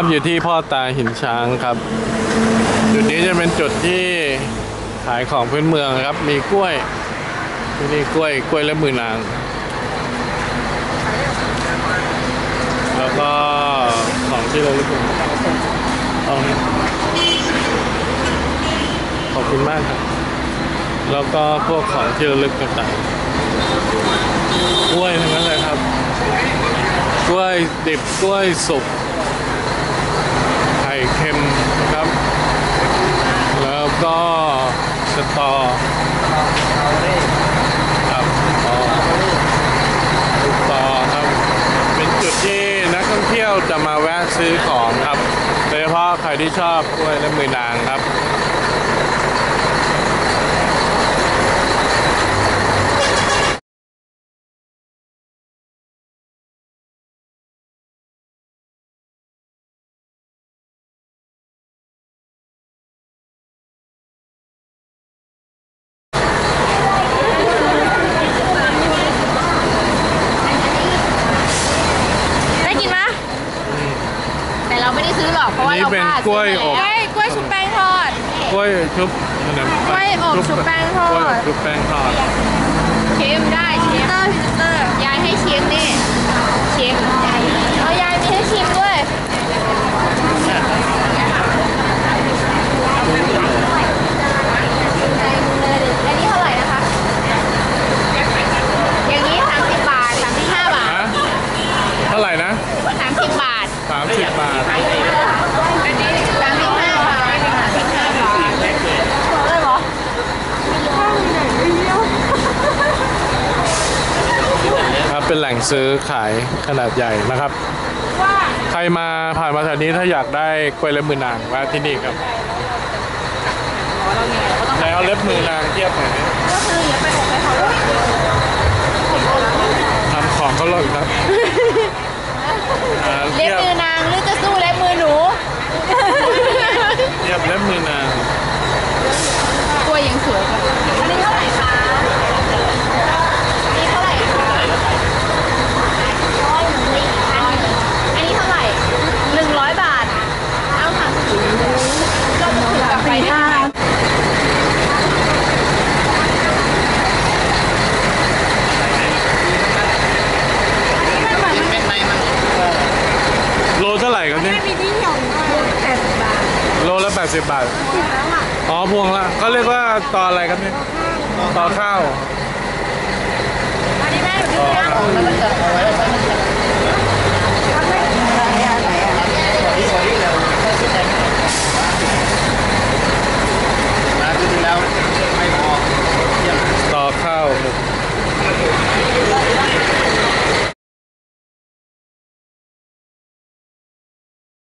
ครับอยู่ที่พ่อตาหินช้างครับ จุดนี้จะเป็นจุดที่ขายของพื้นเมืองครับ มีกล้วยที่นี่กล้วยกล้วยและมือนาง แล้วก็ของที่เราเรียกเอาขอบคุณมากครับ แล้วก็พวกของที่ระลึกต่างๆกล้วยทั้งนั้นเลยครับ กล้วยดิบกล้วยสุก เค็มครับ แล้วก็สตอครับอ๋อสตอครับ เป็นจุดที่นักท่องเที่ยวจะมาแวะซื้อของครับ โดยเฉพาะใครที่ชอบกล้วยและมือนางครับ ได้กินไหมแต่เรา ไม่ได้ซื้อหรอกเพราะว่านี่เราเป็นพลาดกล้วยอบเฮ้ยกล้วยชุบแป้งทอด กล้วยชุบขนมกล้วยอบชุบแป้งทอด กล้วยอบชุบแป้งทอด ชิมได้ชิมเตอร์ชิมเตอร์ยายให้ชิมนี่ชิมเอายายมีให้ชิมด้วยอันนี้เท่าไหร่นะคะ อย่างนี้สามสิบบาทสามสิบห้าบาท ฮะเท่าไหร่นะ สามสิบบาท สามสิบบาท อันนี้สามสิบห้าบาทสามสิบห้าบาทเลยเหรอ ครับ เป็นแหล่งซื้อขายขนาดใหญ่นะครับ ใครมาผ่านมาแถวนี้ถ้าอยากได้กล้วยเล็บมือนางแวะที่นี่ครับไหนเอาเล็บมือนางเทียบหน่อยดิก็คืออย่าไปบอกให้เขาว่าทำของเขาหล่นครับอ่าเล็เทีบยบมือนางหรือจะสู้เล็บมือหนูเทียบเล็บมือนาง ไม่มีที่หย่อนแปดบาทโลละ80บาท ถึงแล้วอะอ๋อพวงละเขาเรียกว่าต่ออะไรครับเนี่ยต่อข้าว อันนี้ได้อยู่ที่ห้าวกเลื